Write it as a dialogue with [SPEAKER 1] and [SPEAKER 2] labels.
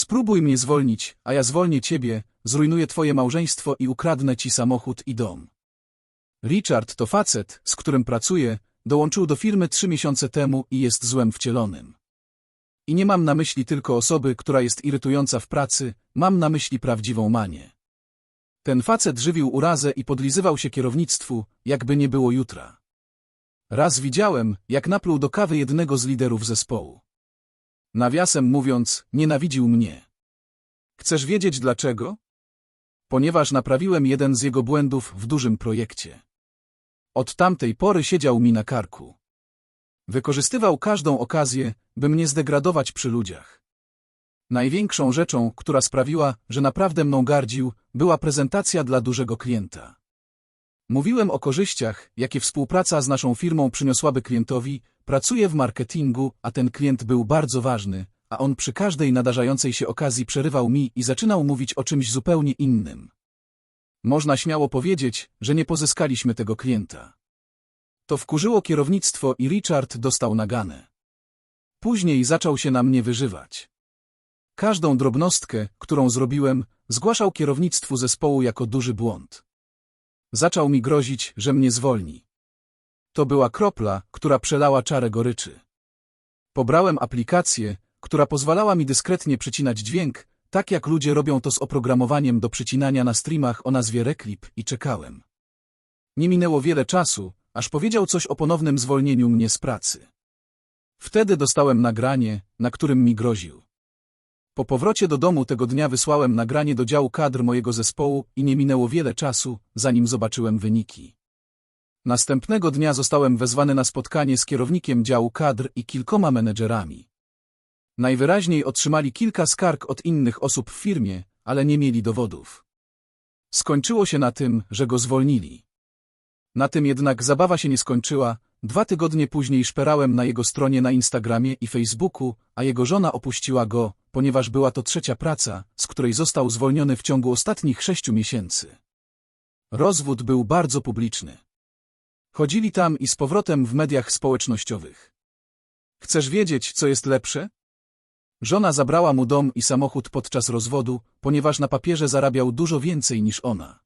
[SPEAKER 1] Spróbuj mnie zwolnić, a ja zwolnię ciebie, zrujnuję twoje małżeństwo i ukradnę ci samochód i dom. Richard to facet, z którym pracuję, dołączył do firmy trzy miesiące temu i jest złem wcielonym. I nie mam na myśli tylko osoby, która jest irytująca w pracy, mam na myśli prawdziwą manię. Ten facet żywił urazę i podlizywał się kierownictwu, jakby nie było jutra. Raz widziałem, jak napluł do kawy jednego z liderów zespołu. Nawiasem mówiąc, nienawidził mnie. Chcesz wiedzieć dlaczego? Ponieważ naprawiłem jeden z jego błędów w dużym projekcie. Od tamtej pory siedział mi na karku. Wykorzystywał każdą okazję, by mnie zdegradować przy ludziach. Największą rzeczą, która sprawiła, że naprawdę mną gardził, była prezentacja dla dużego klienta. Mówiłem o korzyściach, jakie współpraca z naszą firmą przyniosłaby klientowi, pracuję w marketingu, a ten klient był bardzo ważny, a on przy każdej nadarzającej się okazji przerywał mi i zaczynał mówić o czymś zupełnie innym. Można śmiało powiedzieć, że nie pozyskaliśmy tego klienta. To wkurzyło kierownictwo i Richard dostał naganę. Później zaczął się na mnie wyżywać. Każdą drobnostkę, którą zrobiłem, zgłaszał kierownictwu zespołu jako duży błąd. Zaczął mi grozić, że mnie zwolni. To była kropla, która przelała czarę goryczy. Pobrałem aplikację, która pozwalała mi dyskretnie przycinać dźwięk, tak jak ludzie robią to z oprogramowaniem do przycinania na streamach o nazwie Reclip i czekałem. Nie minęło wiele czasu, aż powiedział coś o ponownym zwolnieniu mnie z pracy. Wtedy dostałem nagranie, na którym mi groził. Po powrocie do domu tego dnia wysłałem nagranie do działu kadr mojego zespołu i nie minęło wiele czasu, zanim zobaczyłem wyniki. Następnego dnia zostałem wezwany na spotkanie z kierownikiem działu kadr i kilkoma menedżerami. Najwyraźniej otrzymali kilka skarg od innych osób w firmie, ale nie mieli dowodów. Skończyło się na tym, że go zwolnili. Na tym jednak zabawa się nie skończyła, dwa tygodnie później szperałem na jego stronie na Instagramie i Facebooku, a jego żona opuściła go, ponieważ była to trzecia praca, z której został zwolniony w ciągu ostatnich sześciu miesięcy. Rozwód był bardzo publiczny. Chodzili tam i z powrotem w mediach społecznościowych. Chcesz wiedzieć, co jest lepsze? Żona zabrała mu dom i samochód podczas rozwodu, ponieważ na papierze zarabiał dużo więcej niż ona.